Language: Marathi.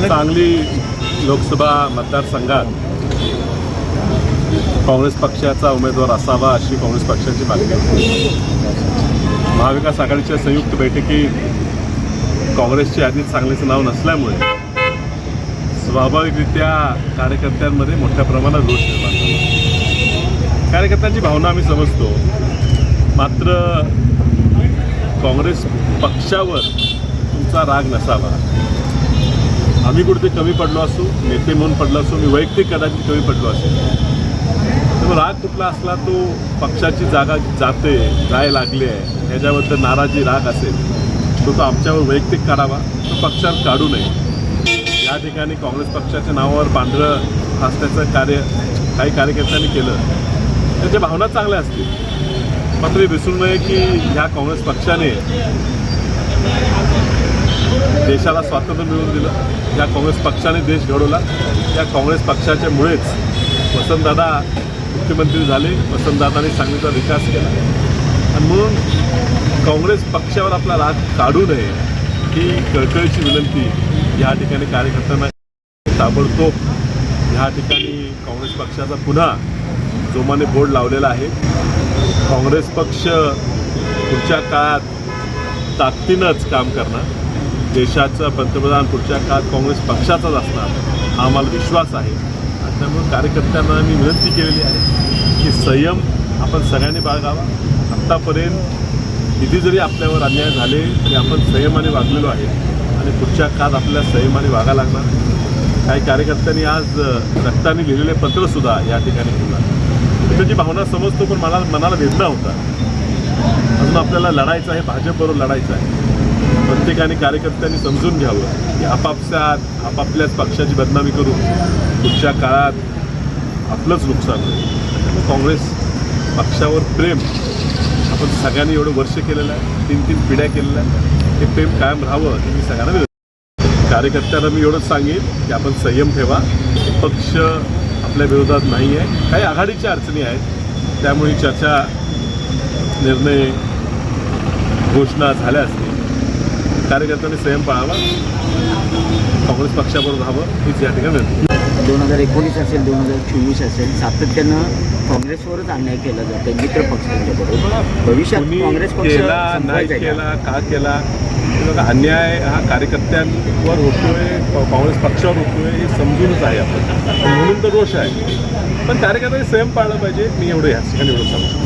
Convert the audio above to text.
सांगली लोकसभा मतदारसंघात काँग्रेस पक्षाचा उमेदवार असावा अशी काँग्रेस पक्षाची मागणी आहे. महाविकास आघाडीच्या संयुक्त बैठकीत काँग्रेसची यादीत सांगलीचं नाव नसल्यामुळे स्वाभाविकरित्या कार्यकर्त्यांमध्ये मोठ्या प्रमाणात रोष निर्माण झाला. कार्यकर्त्यांची भावना आम्ही समजतो. मात्र काँग्रेस पक्षावर तुमचा राग नसावा. आम्ही कुठे कमी पडलो असू नेते म्हणून पडलो असू मी वैयक्तिक कदाचित कमी पडलो असेल तर राग कुठला असला तो पक्षाची जागा जाते जाय लागली आहे. ह्याच्याबद्दल नाराजी राग असेल तो तो आमच्यावर वैयक्तिक काढावा तो पक्षात काढू नये. या ठिकाणी काँग्रेस पक्षाच्या नावावर पांढरं फासण्याचं कार्य काही कार्यकर्त्यांनी केलं. त्याच्या भावना चांगल्या असतील. मात्र हे विसरू नये की ह्या काँग्रेस पक्षाने देशाला स्वातंत्र्य मिळवून दिलं. या काँग्रेस पक्षाने देश घडवला. या काँग्रेस पक्षाच्या मुळेच वसंतदादा मुख्यमंत्री झाले. वसंतदादाने सांगलीचा विकास केला. आणि म्हणून काँग्रेस पक्षावर आपला राग काढू नये ही कळकळीची विनंती या ठिकाणी कार्यकर्त्यांना ताबडतोब ह्या ठिकाणी काँग्रेस पक्षाचा पुन्हा जोमाने बोर्ड लावलेला आहे. काँग्रेस पक्ष पुढच्या काळात ताकदीनंच काम करणार. देशाचं पंतप्रधान पुढच्या काळात काँग्रेस पक्षाचाच असणार हा आम्हाला विश्वास आहे. त्यामुळे कार्यकर्त्यांना मी विनंती केलेली आहे की संयम आपण सगळ्यांनी बाळगावा. आत्तापर्यंत किती जरी आपल्यावर अन्याय झाले तरी आपण संयमाने वागलेलो आहे. आणि पुढच्या काळात आपल्याला संयमाने वागा लागणार. काही कार्यकर्त्यांनी आज रक्ताने लिहिलेले पत्रसुद्धा या ठिकाणी ठेवलं. त्याची भावना समजतो पण मला मनाला वेदना होता अजून आपल्याला लढायचं आहे भाजपबरोबर लढायचं आहे. प्रत्येकाने कार्यकर्त्यांनी समजून घ्यावं की आपापसात आपापल्याच पक्षाची बदनामी करून पुढच्या काळात आपलंच नुकसान होईल. काँग्रेस पक्षावर प्रेम आपण सगळ्यांनी एवढं वर्ष केलेलं आहे तीन तीन पिढ्या केलेल्या आहे हे प्रेम कायम राहावं हे मी सगळ्यांना कार्यकर्त्यांना मी एवढंच सांगेन की आपण संयम ठेवा. पक्ष आपल्या विरोधात नाही आहे. काही आघाडीच्या अडचणी आहेत. त्यामुळे चर्चा निर्णय घोषणा झाल्या असतील. कार्यकर्त्यांनी संयम पाळावा. काँग्रेस पक्षाबरोबर राहावं हीच या ठिकाणी विनंती. दोन हजार एकोणीस असेल दोन हजार चोवीस असेल सातत्यानं काँग्रेसवरच अन्याय केला जातो मित्र पक्षांच्याबरोबर. भविष्यात काँग्रेस केला नाही? केला का केला? अन्याय हा कार्यकर्त्यांवर होतोय काँग्रेस पक्षावर होतोय हे समजूनच आहे आपण. म्हणून तर रोष आहे. पण कार्यकर्त्यांनी संयम पाळला पाहिजे मी एवढं ह्या ठिकाणी एवढं सांगतो.